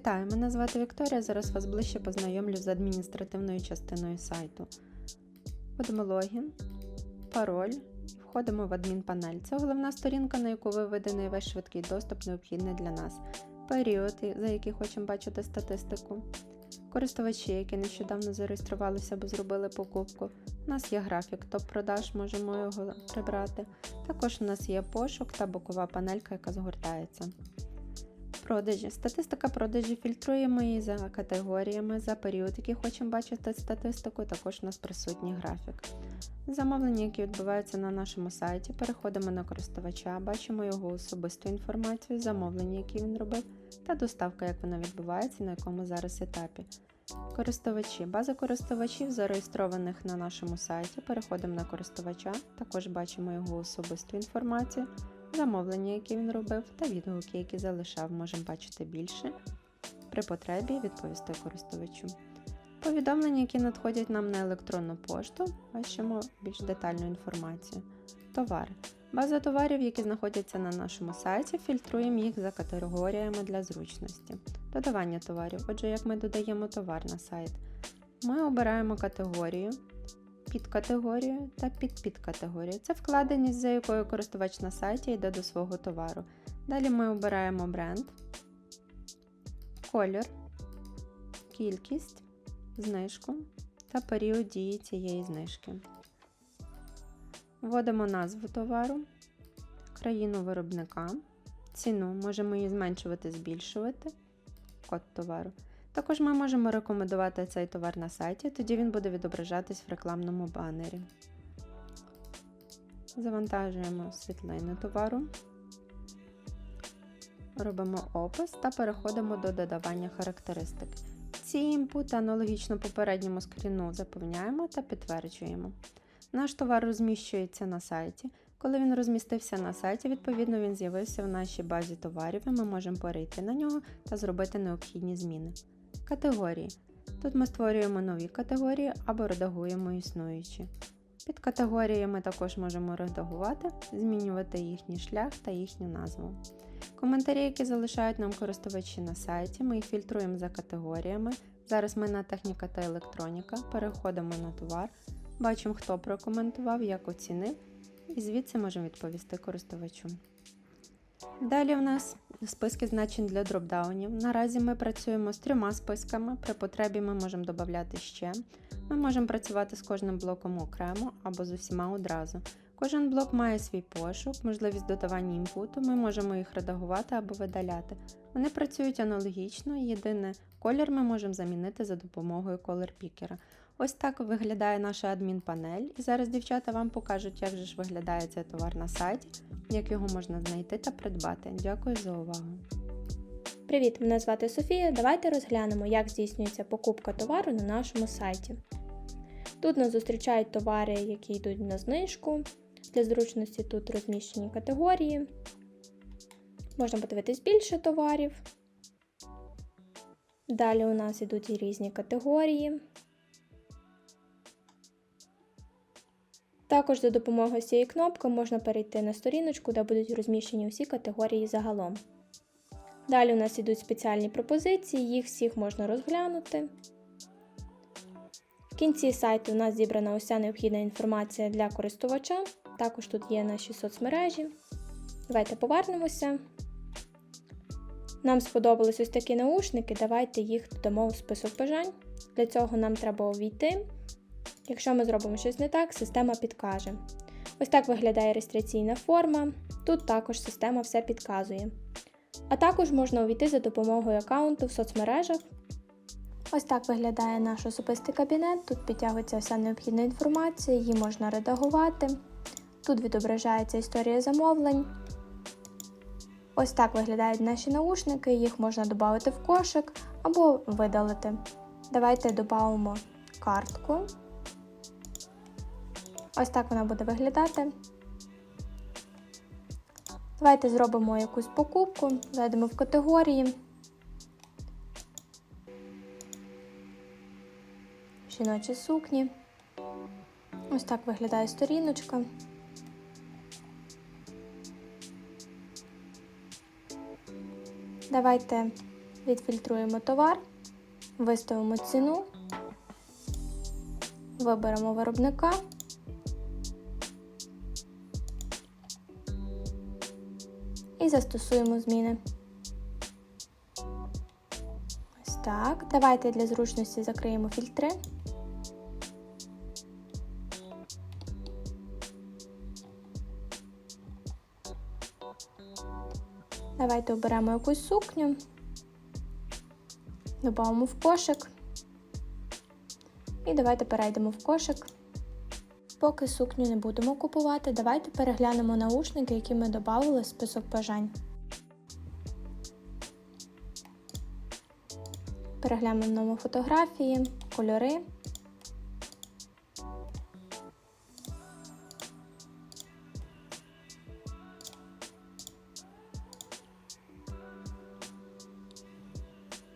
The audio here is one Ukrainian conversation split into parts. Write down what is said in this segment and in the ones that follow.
Вітаю, мене звати Вікторія. Зараз вас ближче познайомлю з адміністративною частиною сайту. Вводимо логін, пароль, входимо в адмінпанель. Це головна сторінка, на яку виведений весь швидкий доступ, необхідний для нас. Період, за який хочемо бачити статистику. Користувачі, які нещодавно зареєструвалися або зробили покупку. У нас є графік топ-продаж, можемо його прибрати. Також у нас є пошук та бокова панелька, яка згортається. Продажі. Статистика продажі фільтруємо її за категоріями, за період, який хочемо бачити статистику, також у нас присутній графік. Замовлення, які відбуваються на нашому сайті, переходимо на користувача, бачимо його особисту інформацію, замовлення, які він робив, та доставка, як вона відбувається, на якому зараз етапі. Користувачі. База користувачів, зареєстрованих на нашому сайті. Переходимо на користувача, також бачимо його особисту інформацію замовлення, які він робив, та відгуки, які залишав, можемо бачити більше. При потребі відповісти користувачу. Повідомлення, які надходять нам на електронну пошту, бачимо більш детальну інформацію. Товари. База товарів, які знаходяться на нашому сайті, фільтруємо їх за категоріями для зручності. Додавання товарів. Отже, як ми додаємо товар на сайт, ми обираємо категорію, підкатегорію та підпідкатегорію. Це вкладеність, за якою користувач на сайті йде до свого товару. Далі ми обираємо бренд, колір, кількість, знижку та період дії цієї знижки. Вводимо назву товару, країну виробника, ціну, можемо її зменшувати, збільшувати, код товару. Також ми можемо рекомендувати цей товар на сайті, тоді він буде відображатись в рекламному банері. Завантажуємо світлини товару, робимо опис та переходимо до додавання характеристик. Ці імпути аналогічно попередньому скріну заповняємо та підтверджуємо. Наш товар розміщується на сайті. Коли він розмістився на сайті, відповідно він з'явився в нашій базі товарів і ми можемо перейти на нього та зробити необхідні зміни. Категорії. Тут ми створюємо нові категорії або редагуємо існуючі. Під категоріями також можемо редагувати, змінювати їхній шлях та їхню назву. Коментарі, які залишають нам користувачі на сайті, ми їх фільтруємо за категоріями. Зараз ми на техніка та електроніка, переходимо на товар, бачимо, хто прокоментував, як оцінив, і звідси можемо відповісти користувачу. Далі в нас списки значень для дропдаунів. Наразі ми працюємо з трьома списками, при потребі ми можемо додати ще. Ми можемо працювати з кожним блоком окремо або з усіма одразу. Кожен блок має свій пошук, можливість додавання імпуту, ми можемо їх редагувати або видаляти. Вони працюють аналогічно, єдине колір ми можемо замінити за допомогою колор-пікера. Ось так виглядає наша адмінпанель. І зараз дівчата вам покажуть, як же ж виглядає цей товар на сайті, як його можна знайти та придбати. Дякую за увагу. Привіт, мене звати Софія. Давайте розглянемо, як здійснюється покупка товару на нашому сайті. Тут нас зустрічають товари, які йдуть на знижку. Для зручності тут розміщені категорії. Можна подивитись більше товарів. Далі у нас йдуть і різні категорії. Також за допомогою цієї кнопки можна перейти на сторіночку, де будуть розміщені всі категорії загалом. Далі у нас йдуть спеціальні пропозиції, їх всіх можна розглянути. В кінці сайту у нас зібрана уся необхідна інформація для користувача. Також тут є наші соцмережі. Давайте повернемося. Нам сподобались ось такі наушники, давайте їх додамо у список бажань. Для цього нам треба увійти. Якщо ми зробимо щось не так, система підкаже. Ось так виглядає реєстраційна форма. Тут також система все підказує. А також можна увійти за допомогою аккаунту в соцмережах. Ось так виглядає наш особистий кабінет. Тут підтягується вся необхідна інформація, її можна редагувати. Тут відображається історія замовлень. Ось так виглядають наші наушники, їх можна додати в кошик або видалити. Давайте додамо картку. Ось так вона буде виглядати. Давайте зробимо якусь покупку, зайдемо в категорії. Жіночі сукні. Ось так виглядає сторіночка. Давайте Відфільтруємо товар, виставимо ціну, виберемо виробника. І застосуємо зміни. Ось так. Давайте для зручності закриємо фільтри. Давайте оберемо якусь сукню, додамо в кошик. І давайте перейдемо в кошик. Поки сукню не будемо купувати, давайте переглянемо наушники, які ми додали в список бажань. Переглянемо фотографії, кольори.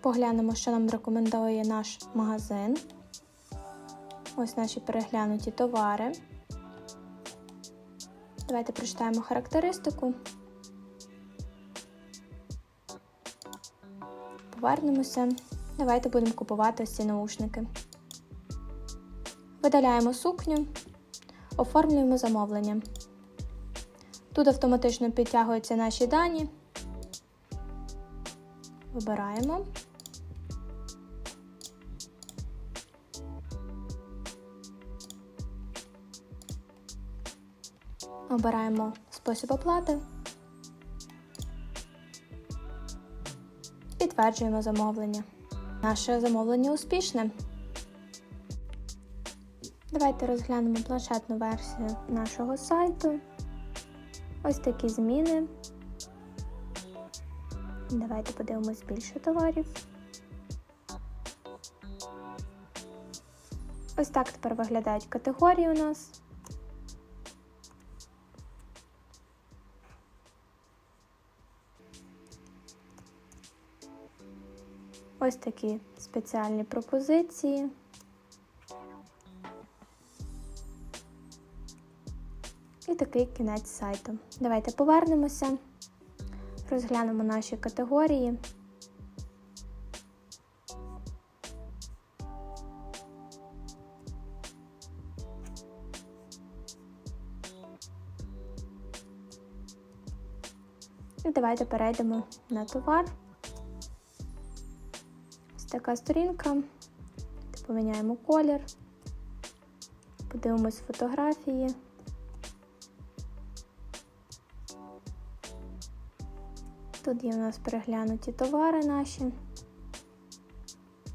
Поглянемо, що нам рекомендує наш магазин. Ось наші переглянуті товари. Давайте прочитаємо характеристику. Повернемося. Давайте будемо купувати ось ці наушники. Видаляємо сукню, оформлюємо замовлення. Тут автоматично підтягуються наші дані. Вибираємо. Обираємо спосіб оплати. Підтверджуємо замовлення. Наше замовлення успішне. Давайте розглянемо планшетну версію нашого сайту. Ось такі зміни. Давайте подивимось більше товарів. Ось так тепер виглядають категорії у нас. Ось такі спеціальні пропозиції. І такий кінець сайту. Давайте повернемося, розглянемо наші категорії. І давайте перейдемо на товар. Така сторінка. Поміняємо колір, подивимось фотографії. Тут є у нас переглянуті товари наші.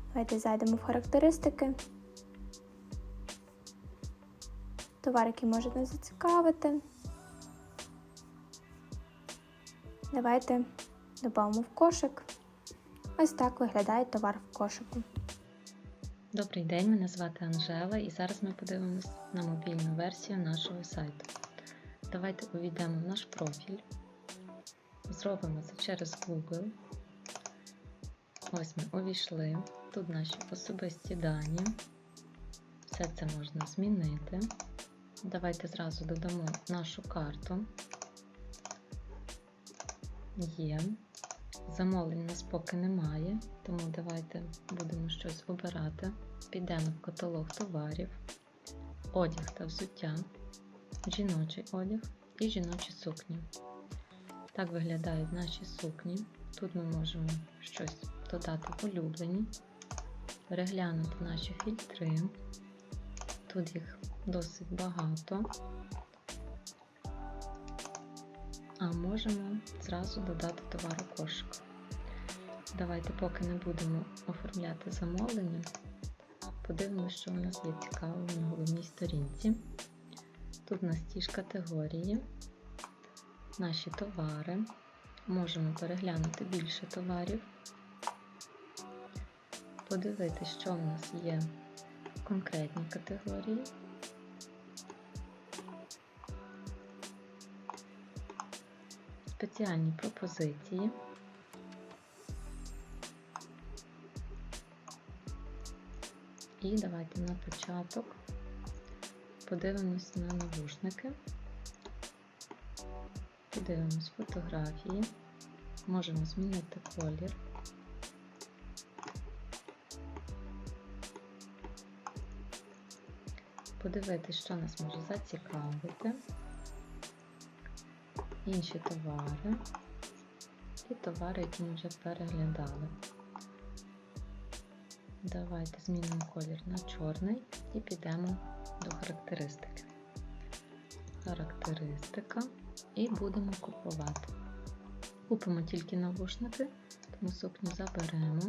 Давайте зайдемо в характеристики. Товар, який може нас зацікавити. Давайте додамо в кошик. Ось так виглядає товар в кошику. Добрий день, мене звати Анжела і зараз ми подивимось на мобільну версію нашого сайту. Давайте увійдемо в наш профіль. Зробимо це через Google. Ось ми увійшли. Тут наші особисті дані. Все це можна змінити. Давайте зразу додамо нашу карту. Є. Замовлень у нас поки немає, тому давайте будемо щось обирати. Підемо в каталог товарів, одяг та взуття, жіночий одяг і жіночі сукні. Так виглядають наші сукні. Тут ми можемо щось додати в улюблені, переглянути наші фільтри. Тут їх досить багато. А можемо зразу додати товар у кошик. Давайте, поки не будемо оформляти замовлення, подивимося, що у нас є цікавого на головній сторінці. Тут у нас ті ж категорії, наші товари. Можемо переглянути більше товарів, подивитися, що у нас є в конкретній категорії. спеціальні пропозиції. І давайте на початок подивимось на навушники, подивимось фотографії, можемо змінити колір. подивитись, що нас може зацікавити інші товари і товари, які ми вже переглядали. Давайте змінимо колір на чорний і підемо до характеристики. Характеристика і будемо купувати. Купимо тільки навушники, тому сукню заберемо,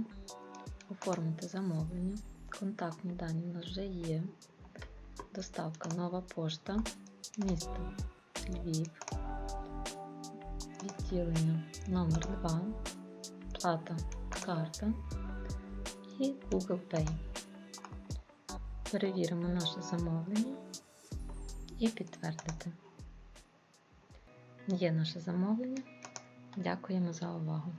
оформити замовлення. Контактні дані у нас вже є. Доставка нова пошта, місто Львів, відділення номер 2 плата карта і Google Pay. Перевіримо наше замовлення і підтвердити. Є наше замовлення. Дякуємо за увагу.